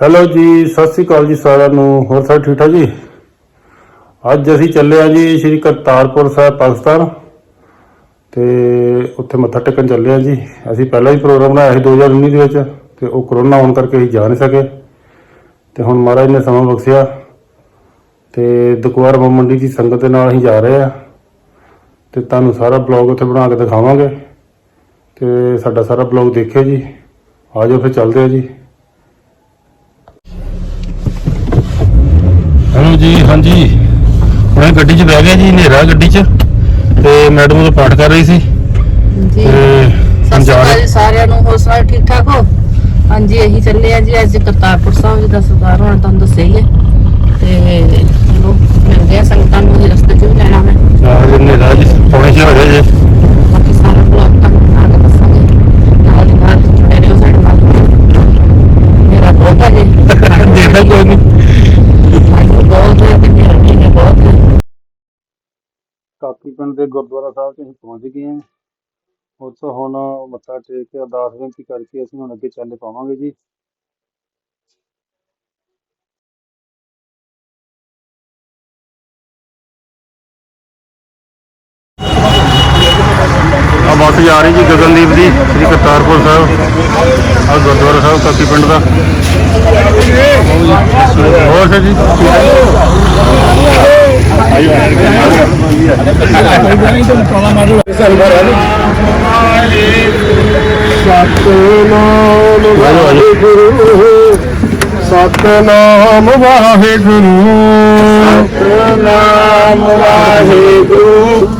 Hello ਜੀ, ਸਤਿ ਸ੍ਰੀ ਅਕਾਲ ਜੀ ਸਾਰਿਆਂ ਨੂੰ। ਹੋਰ ਸਾਰੇ ਠੀਕ ਠਾਕ ਜੀ? ਅੱਜ ਅਸੀਂ ਚੱਲੇ ਆ ਜੀ ਸ਼੍ਰੀ ਕਰਤਾਰਪੁਰ ਸਾਹਿਬ ਪਾਕਿਸਤਾਨ। ਤੇ ਉੱਥੇ ਮੱਥਾ ਟੇਕਣ ਚੱਲੇ ਆ ਜੀ। ਅਸੀਂ ਪਹਿਲਾਂ ਹੀ ਪ੍ਰੋਗਰਾਮ ਬਣਾਇਆ ਸੀ 2019 ਦੇ ਵਿੱਚ, ਤੇ ਉਹ ਕਰੋਨਾ ਆਉਣ ਕਰਕੇ ਅਸੀਂ ਜਾ ਨਹੀਂ ਸਕੇ। ਤੇ ਹੁਣ ਮਹਾਰਾਜ ਨੇ ਸਮਾਂ ਬਖਸ਼ਿਆ। ਤੇ ਦੁਕਵਾਰ ਮੰਡੀ ਦੀ ਸੰਗਤ ਦੇ ਨਾਲ ਅਸੀਂ ਜਾ ਰਹੇ ਆ ਤੇ ਤੁਹਾਨੂੰ ਸਾਰਾ ਬਲੌਗ ਉੱਥੇ ਬਣਾ ਕੇ ਦਿਖਾਵਾਂਗੇ। ਤੇ ਸਾਡਾ ਸਾਰਾ ਬਲੌਗ ਦੇਖਿਓ ਜੀ। ਆ ਜਾਓ, ਫਿਰ ਚੱਲਦੇ ਆ ਜੀ ਹੈਲੋ ਜੀ ਹਾਂਜੀ। ਮੈਂ ਗੱਡੀ 'ਚ ਬਹਿ ਗਿਆ ਜੀ ਹਨੇਰਾ ਗੱਡੀ 'ਚ। ਤੇ ਮੈਡਮ ਉਹ ਪਾਠ ਕਰ ਰਹੀ ਸੀ। ਜੀ ਸਤਿ ਹੁਣ ਸ਼੍ਰੀ ਜਾ ਅਕਾਲ ਰਹੇ। ਜੀ ਸਾਰਿਆਂ ਨੂੰ ਹੋਰ ਸਾਰੇ ਠੀਕ ਠਾਕ ਹੋ? ਹਾਂਜੀ ਅਸੀਂ ਚੱਲੇ ਆ ਜੀ ਅੱਜ ਕਰਤਾਰਪੁਰ ਸਾਹਿਬ ਜੀ ਦਾ ਸਰਦਾਰ ਹੁਣ ਤੁਹਾਨੂੰ ਦੱਸਿਆ ਹੀ ਹੈ ਤੇ ਚਲੋ ਮਿਲਦੇ ਆ ਸੰਗਤਾਂ ਨੂੰ ਜੀ ਰਸਤੇ 'ਚ ਵੀ ਲੈਣਾ ਮੈਂ ਨਾਲ ਹਨੇਰਾ ਜੀ ਪੌਣੇ ਛੇ ਵਜੇ। ਅਸੀਂ ਪਹੁੰਚ ਗਏ ਹਾਂ। ਉੱਥੋਂ ਹੁਣ ਮੱਥਾ ਟੇਕ ਕੇ ਅਰਦਾਸ ਬੇਨਤੀ ਕਰਕੇ ਅਸੀਂ ਹੁਣ ਅੱਗੇ ਚੱਲ ਪਾਵਾਂਗੇ ਜੀ। ਜਾ ਰਹੀ ਜੀ ਗਗਨਦੀਪ ਦੀ ਸ੍ਰੀ ਕਰਤਾਰਪੁਰ ਸਾਹਿਬ ਆ ਗੁਰਦੁਆਰਾ ਸਾਹਿਬ ਕਾਕੀ ਪਿੰਡ ਦਾ। ਹੋਰ ਸਰ ਜੀ? ਸਤਨਾਮ ਵਾਹਿਗੁਰੂ ਸਤਨਾਮ ਵਾਹਿਗੁਰੂ। ਸਤਨਾਮ ਵਾਹਿਗੁਰੂ।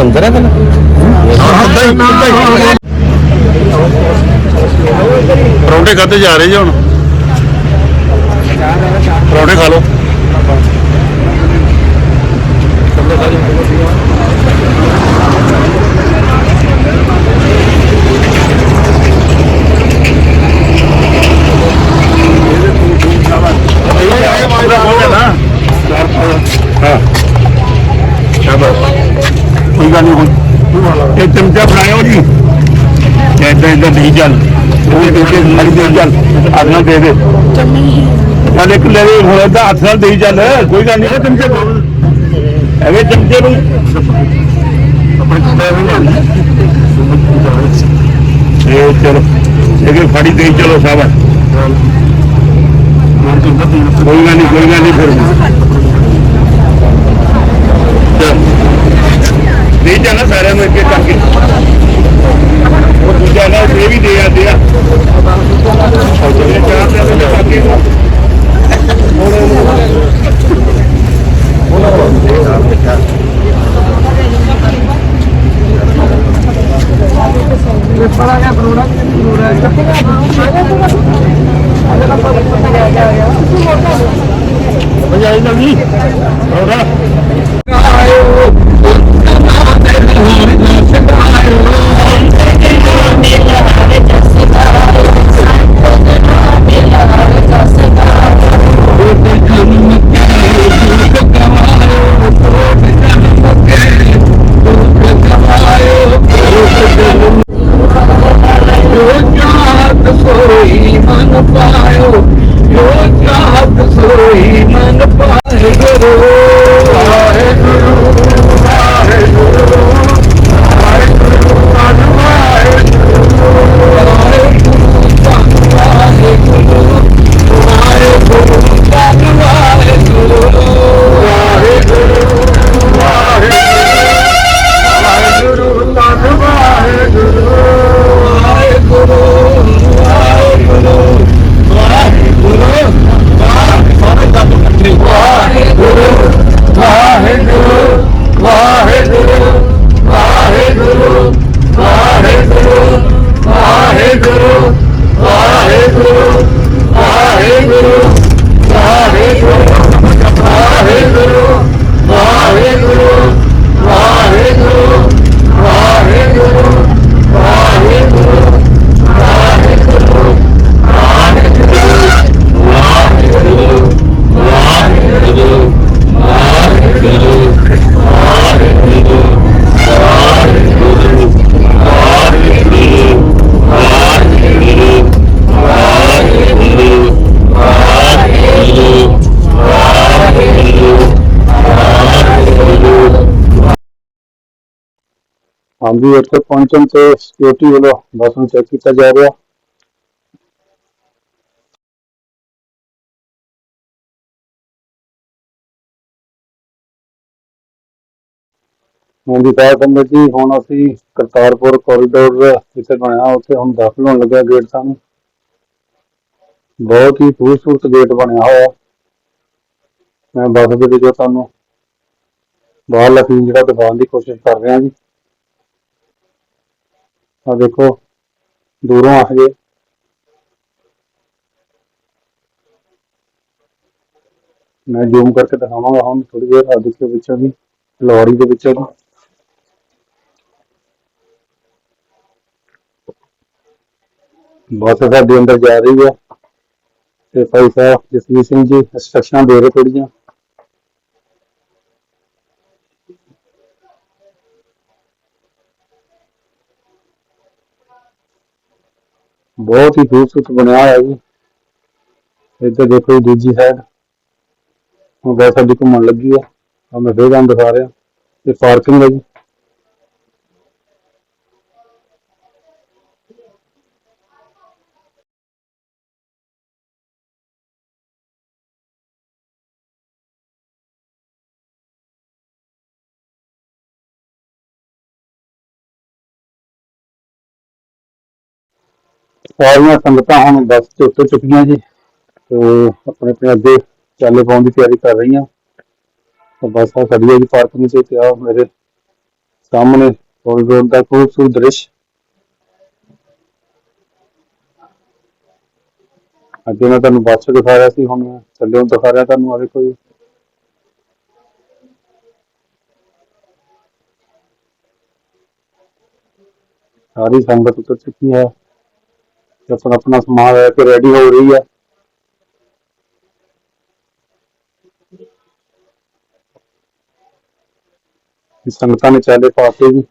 ਅੰਦਰ ਹੈ ਤੈਨੂੰ ਪਰੌਂਠੇ ਖਾਤੇ ਜਾ ਰਹੇ ਜੀ ਹੁਣ। ਪਰੌਂਠੇ ਖਾ ਲਓ ਹਾਂ ਸ਼ਾਬਾਸ਼ ਕੋਈ ਗੱਲ ਨਹੀਂ ਹੁਣ ਇਹ ਚਮਚਾ ਫੜਾਇਓ ਜੀ ਇਦਾਂ ਇਦਾਂ ਨਹੀਂ ਚੱਲ ਉਹ ਦੇ ਦੇ ਚੱਲ ਹੱਥ ਨਾਲ ਦੇ ਦੇ ਚੱਲ ਇੱਕ ਲੈ ਦੇ ਹੁਣ ਏਦਾਂ ਹੱਥ ਨਾਲ ਦੇਈ ਚੱਲ ਕੋਈ ਗੱਲ ਨਹੀਂ ਚਮਚੇ ਐਵੇਂ ਚਮਚੇ ਨੂੰ ਆਪਣੇ ਵੀ ਇਹ ਚਲੋ ਇਹ ਫੜੀ ਦੇਈ ਚਲੋ ਸਾਬਾ ਕੋਈ ਗੱਲ ਨਹੀਂ ਕੋਈ ਗੱਲ ਨਹੀਂ ਫਿਰ। ਦੇ ਜਾਣਾ ਸਾਰਿਆਂ ਨੂੰ ਇੱਕ ਇੱਕ ਕਰਕੇ। ਦੂਜਾ ਨਾ ਇਹ ਵੀ ਦੇ ਆਦੇ ਆ। ਚਾਰ ਤੇ ਉਹਦੇ ਹਾਂਜੀ, ਇੱਥੇ ਪਹੁੰਚਣ ਤੇ ਸਿਕਿਉਰਿਟੀ ਵੱਲੋਂ ਬੱਸ ਨੂੰ ਚੈੱਕ ਕੀਤਾ ਜਾ ਰਿਹਾ। ਹਾਂਜੀ ਤਾਂ ਸੰਗਤ ਜੀ, ਹੁਣ ਅਸੀਂ ਕਰਤਾਰਪੁਰ ਕੋਰੀਡੋਰ ਜਿੱਥੇ ਬਣਿਆ, ਉੱਥੇ ਹੁਣ ਦਾਖਲ ਹੋਣ ਲੱਗਿਆ ਗੇਟ ਸਾਨੂੰ। ਬਹੁਤ ਹੀ ਖੂਬਸੂਰਤ ਗੇਟ ਬਣਿਆ ਹੋਇਆ। ਮੈਂ ਬੱਸ ਦੇ ਵਿੱਚ ਤੁਹਾਨੂੰ ਬਾਹਰਲਾ ਸੀਨ ਜਿਹੜਾ ਦਿਖਾਉਣ ਦੀ ਕੋਸ਼ਿਸ਼ ਕਰ ਰਿਹਾ ਜੀ। ਆ ਦੇਖੋ ਦੂਰੋਂ ਆ ਜੇ ਮੈਂ ਜ਼ੂਮ ਕਰਕੇ ਦਿਖਾਵਾਂਗਾ ਹੁਣ ਥੋੜੀ ਦੇਰ ਆ ਦੇਖਿਓ ਵਿੱਚੋਂ ਦੀ ਲੋਰੀ ਦੇ ਵਿੱਚੋਂ ਦੀ ਬੱਸ ਸਾਡੇ ਅੰਦਰ ਜਾ ਰਹੀ ਹੈ ਤੇ ਭਾਈ ਸਾਹਿਬ ਜਸਵੀਰ ਸਿੰਘ ਜੀ ਇੰਸਟਰਕਸ਼ਨਾਂ ਦੇ ਰਹੇ ਥੋੜੀਆਂ ਬਹੁਤ ਹੀ ਖੂਬਸੂਰਤ ਬਣਿਆ ਹੋਇਆ ਜੀ। ਇੱਧਰ ਦੇਖੋ ਜੀ ਦੂਜੀ ਸਾਈਡ ਹੁਣ ਬਹੁਤ ਸਾਡੀ ਘੁੰਮਣ ਲੱਗੀ ਆ। ਆ ਮੈਂ ਫੇਰ ਤੁਹਾਨੂੰ ਦਿਖਾ ਰਿਹਾ। ਇਹ ਪਾਰਕਿੰਗ ਹੈ ਜੀ। ਸਾਰੀਆਂ ਸੰਗਤਾਂ ਹੁਣ ਬੱਸ ਤੇ ਉੱਤਰ ਚੁੱਕੀਆਂ ਜੀ। ਤੇ ਆਪਣੇ ਆਪਣੇ ਅੱਗੇ ਚਾਲੇ ਪਾਉਣ ਦੀ ਤਿਆਰੀ ਕਰ ਰਹੀਆਂ। ਤਾਂ ਬੱਸ ਆ ਖੜੀ ਹੈ ਜੀ ਪਾਰਕਿੰਗ 'ਚ ਤੇ ਆ ਮੇਰੇ ਸਾਹਮਣੇ ਕੋਰੀਡੋਰ ਦਾ ਖੂਬਸੂਰਤ ਦ੍ਰਿਸ਼। ਅੱਗੇ ਮੈਂ ਤੁਹਾਨੂੰ ਬੱਸ 'ਚ ਦਿਖਾ ਰਿਹਾ ਸੀ, ਹੁਣ ਮੈਂ ਥੱਲੇ ਦਿਖਾ ਰਿਹਾ ਤੁਹਾਨੂੰ ਆ ਦੇਖੋ ਜੀ। ਸਾਰੀ ਸੰਗਤ ਉੱਤਰ ਚੁੱਕੀ ਹੈ। ਤੇ ਆਪਣਾ ਆਪਣਾ ਸਮਾਨ ਲੈ ਕੇ ਰੈਡੀ ਹੋ ਰਹੀ ਹੈ ਸੰਗਤਾਂ ਨੇ ਚਾਲੇ ਪਾਤੇ ਜੀ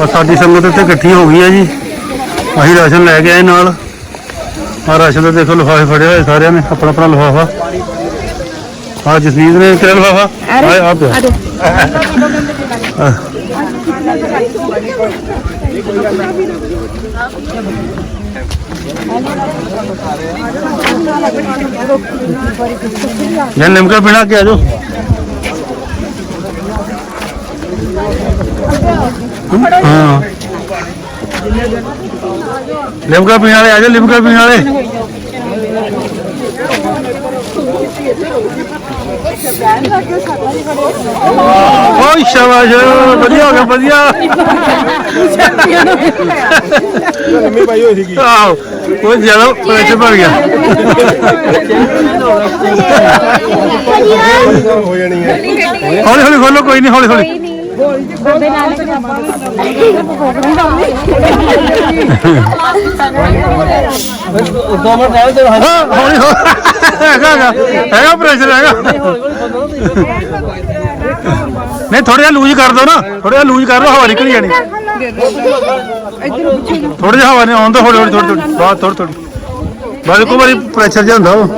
ਆ ਸਾਡੀ ਸੰਗਤ ਇੱਥੇ ਇਕੱਠੀ ਹੋ ਗਈ ਹੈ ਜੀ। ਅਸੀਂ ਰਾਸ਼ਨ ਲੈ ਕੇ ਆਏ ਨਾਲ। ਆ ਰਾਸ਼ਨ ਦਾ ਦੇਖੋ ਲਿਫਾਫੇ ਫੜਿਆ ਹੋਏ ਸਾਰਿਆਂ ਨੇ ਆਪਣਾ ਆਪਣਾ ਲਿਫਾਫਾ। ਆ ਜਸਮੀਤ ਨੇ ਕਿਹੜਾ ਲਿਫਾਫਾ? ਆ ਆ ਪਿਆ ਜਾਂ ਨਿਮਕਾ ਪੀਣਾ ਕੇ ਆ ਹਾਂ ਲਿਮਕਾ ਪੀਣ ਵਾਲੇ ਆ ਲਿਮਕਾ ਪੀਣ ਵਾਲੇ ਓਏ ਸ਼ਾਬਾਸ਼ ਵਧੀਆ ਹੋ ਗਿਆ ਵਧੀਆ ਮੰਮੀ ਪਾਈ ਹੋਈ ਸੀਗੀ ਆਹੋ, ਉਹ ਜ਼ਿਆਦਾ ਪ੍ਰੈਸ਼ਰ ਭਰ ਗਿਆ। ਹੋ ਜਾਣੀ ਹੈ ਹੌਲੀ ਹੌਲੀ ਖੋਲੋ, ਕੋਈ ਨਹੀਂ ਹੌਲੀ ਹੌਲੀ। ਦੋ ਮਿੰਟ ਰਹਿ ਤੇ ਹਾਂ, ਹੌਲੀ ਹੌਲੀ। ਹੈਗਾ ਹੈਗਾ ਹੈਗਾ ਪ੍ਰੈਸ਼ਰ ਹੈਗਾ। ਨਹੀਂ ਥੋੜਾ ਜਿਹਾ ਲੂਜ਼ ਕਰ ਦਿਓ ਨਾ ਥੋੜਾ ਜਿਹਾ ਲੂਜ਼ ਕਰ ਲਓ ਹਵਾ ਨਿਕਲ ਜਾਣੀ। ਥੋੜਾ ਜਿਹਾ ਹਵਾ ਨੇ ਆਉਣ ਦੋ, ਹੌਲੀ ਹੌਲੀ ਥੋੜੀ ਥੋੜੀ ਬਾਅਦ ਥੋੜੀ ਥੋੜੀ ਬਸ ਇੱਕੋ ਵਾਰੀ ਪ੍ਰੈਸ਼ਰ ਜਿਹਾ ਹੁੰਦਾ ਉਹ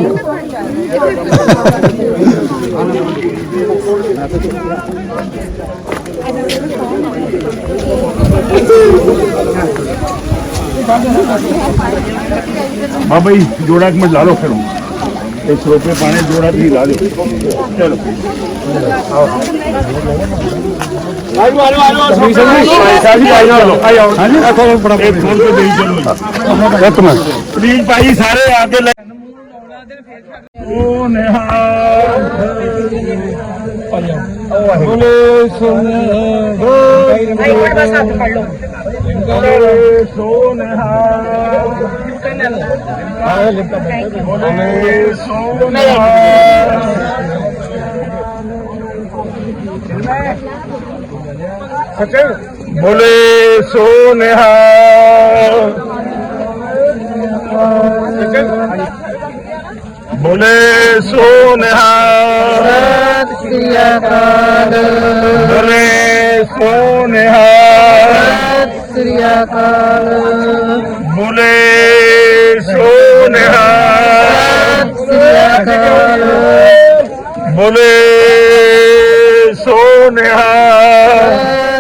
ਬਾਬਾ ਜੀ, ਜੋੜਾ ਇੱਕ ਮਿੰਟ ਲਾ ਲਓ ਫਿਰ ਇਹ ਸਰੋਪੇ ਪਾਣੇ ਜੋੜਾ ਤੁਸੀਂ ਲਾ ਦਿਓ ਚਲੋ। ਆਜੋ ਆਜੋ ਆਜੋ ਸਾਹਿਬ ਜੀ ਆਜੋ ਆਜੋ ਆਜੋ। ਹਾਂਜੀ। ਆਖੋ ਬੜਾ ਇੱਕ ਫੋਨ ਤੇ ਦੇਈ ਚਲੋ ਇੱਕ ਮਿੰਟ। ਪਲੀਜ਼ ਭਾਈ ਸਾਰੇ ਆ ਕੇ ਲੈ ਉਹ ਨਿਹਾਲ ਬੋਲੇ ਸੁਨੇ ਭਾਈ ਬੜਾ ਸਾਥ ਪੜ ਲਓ। ਬੋਲੇ ਸੋ ਨਿਹਾਲ ਬੋਲੇ ਸੋਨਿਆ ਬੋਲੇ ਸੋਨਿਆ ਬੋਲੇ ਸੋਨਿਆ ਸ੍ਰੀ ਅਕਾਲ ਬੋਲੇ ਅਕਾਲ ਬੋਲੇ ਸੋਨਿਆ ਸ੍ਰੀ ਅਕਾਲ। ਬੋਲੇ ਸੋਨਿਆ।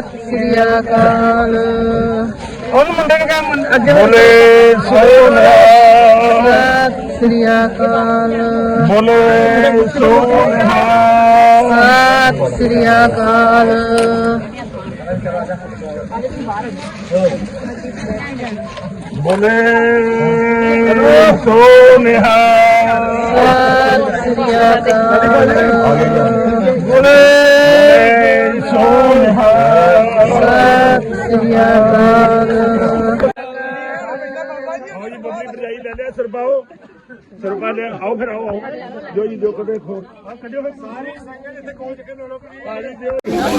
ਸ੍ਰੀ ਅਕਾਲ ਉਹਨੂੰ ਮੁੰਡੇ ਨੂੰ ਕਹਿ ਅੱਗੇ ਬੋਲੇ ਸੋਨਿਆ। ਸ੍ਰੀ ਅਕਾਲ ਬੋਲੇ ਸੋਨਿਆ। ਸਤਿ ਸ੍ਰੀ ਅਕਾਲ। ਬੋਲੇ ਸੋਨਿਆ ਬੋਲੇ ਸੋਨਿਆ ਸਤਿ ਸ੍ਰੀ ਅਕਾਲ ਆਓ ਸਰਪਾ ਲੈ ਆਓ ਫਿਰ ਆਓ ਆਓ। ਜੋ ਜੀ ਜੋ ਕਦੇ ਖੋਰ ਆ ਕੱਢਿਓ ਫਿਰ ਸਾਰੀ ਸੰਗਤ ਇੱਥੇ ਕੋਲ ਕੇ ਲੋਕ ਪਾਣੀ ਦਿਓ।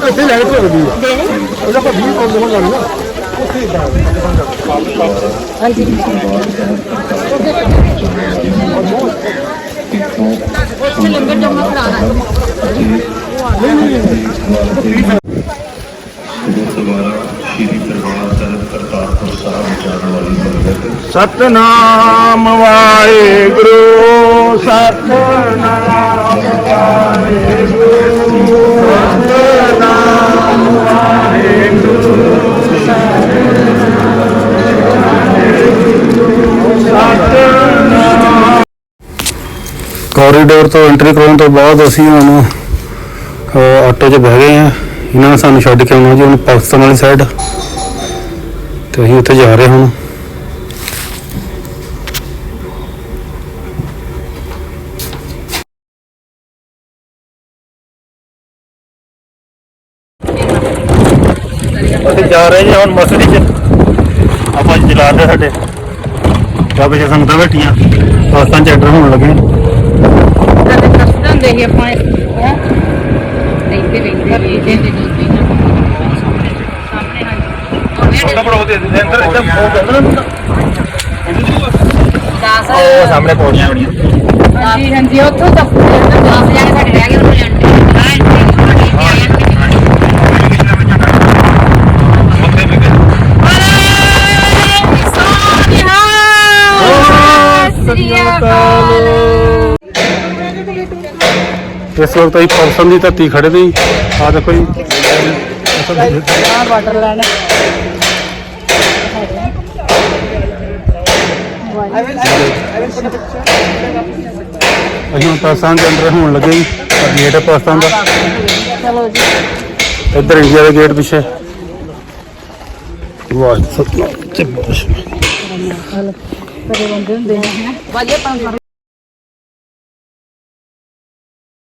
ਇੱਥੇ ਲੈ ਕੇ ਲੱਗਦੀ ਉਹਦਾ ਆਪਾਂ 20 ਪਾਉਂਦੇ ਹੋ ਜਾਣੀ ਨਾ ਗੁਰਦੁਆਰਾ ਸ਼੍ਰੀ ਦਰਬਾਰ ਸਾਹਿਬ ਕਰਤਾਰਪੁਰ ਸਾਹਿਬ ਜਾਣ ਵਾਲੀ ਸੰਗਤ ਸਤਨਾਮ ਵਾਹਿਗੁਰੂ ਸਤਨਾਮ ਵਾਹਿਗੁਰੂ। ਸਤਨਾਮ ਵਾਹਿਗੁਰੂ ਸਤਨਾਮ ਕੋਰੀਡੋਰ ਤੋਂ ਐਂਟਰੀ ਕਰਨ ਤੋਂ ਬਾਅਦ ਅਸੀਂ ਹੁਣ ਆਟੋ 'ਚ ਬਹਿ ਗਏ ਆ ਇਹਨਾਂ ਨੇ ਸਾਨੂੰ ਛੱਡ ਕੇ ਆਉਣਾ ਜੀ, ਹੁਣ ਪਾਕਿਸਤਾਨ ਵਾਲੀ ਸਾਈਡ ਤੇ ਅਸੀਂ ਉੱਥੇ ਜਾ ਰਹੇ ਹੁਣ। ਅਸੀਂ ਜਾ ਰਹੇ ਜੀ ਹੁਣ ਮਸਰੀ 'ਚ। ਆਪਾਂ ਚਲਾ ਰਹੇ ਸਾਡੇ। ਜਾਂ ਪਿੱਛੇ ਸੰਗਤਾਂ ਬੈਠੀਆਂ। ਪਾਕਿਸਤਾਨ 'ਚ ਐਂਟਰ ਹੋਣ ਲੱਗੇ। ਸਾਡੇ ਕਸਟਮ ਹੁੰਦੇ ਸੀ ਆਪਾਂ। ਹੈਂ? ਦੇਖਦੇ ਦੇਖਦੇ ਦੇਖਦੇ ਸਾਹਮਣੇ ਛੋਟਾ ਬੜਾ ਦੇ ਦੇ ਅੰਦਰ ਇੱਧਰ ਫੋਨ ਕਰਨਾ ਨਾ ਦਾਸ ਉਹ ਸਾਹਮਣੇ ਪੌੜੀਆਂ ਬੜੀਆਂ ਹਾਂਜੀ ਹਾਂਜੀ ਉੱਥੋਂ ਤੱਕ 10 ਜਾਣੇ ਸਾਡੇ ਰਹਿ ਗਏ ਨੇ ਇਸ ਵਕਤ ਅਸੀਂ ਪਾਕਿਸਤਾਨ ਦੀ ਧਰਤੀ ਖੜੇ ਤੇ ਆ ਦੇਖੋ ਜੀ। ਵਾਟਰ ਲੈਣ। ਅਸੀਂ ਹੁਣ ਪਾਕਿਸਤਾਨ ਦੇ ਅੰਦਰ ਹੋਣ ਲੱਗੇ ਜੀ। ਗੇਟ ਹੈ ਪਾਕਿਸਤਾਨ ਦਾ। ਚਲੋ ਜੀ। ਇੱਧਰ ਇੰਡੀਆ ਦਾ ਗੇਟ ਪਿੱਛੇ। ਵਾਹ ਸਤਨਾਮ ਤੇ ਬਸ ਬੜੇ ਬੰਦੇ ਹੁੰਦੇ ਨੇ ਵਾਜੇ ਪੰਜ